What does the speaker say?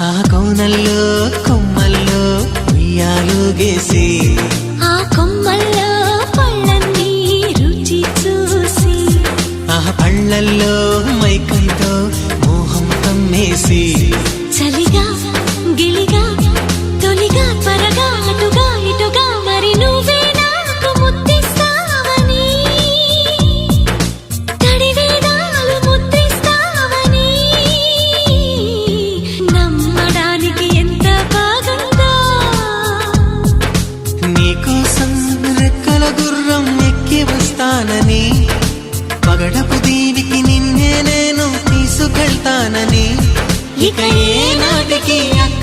ఆ కోనల్లో కొమ్మల్లో ఉయ్యాలు గేసి. ఆ కొమ్మల్లో పళ్ళన్నీ రుచి చూసి. ఆ పళ్ళల్లో మైకంతో మోహం కమ్మేసి. వస్తానని పగడపు దీనికి నిన్నే నేను తీసుకెళ్తానని. ఇక ఏ నాటికి అక్కడే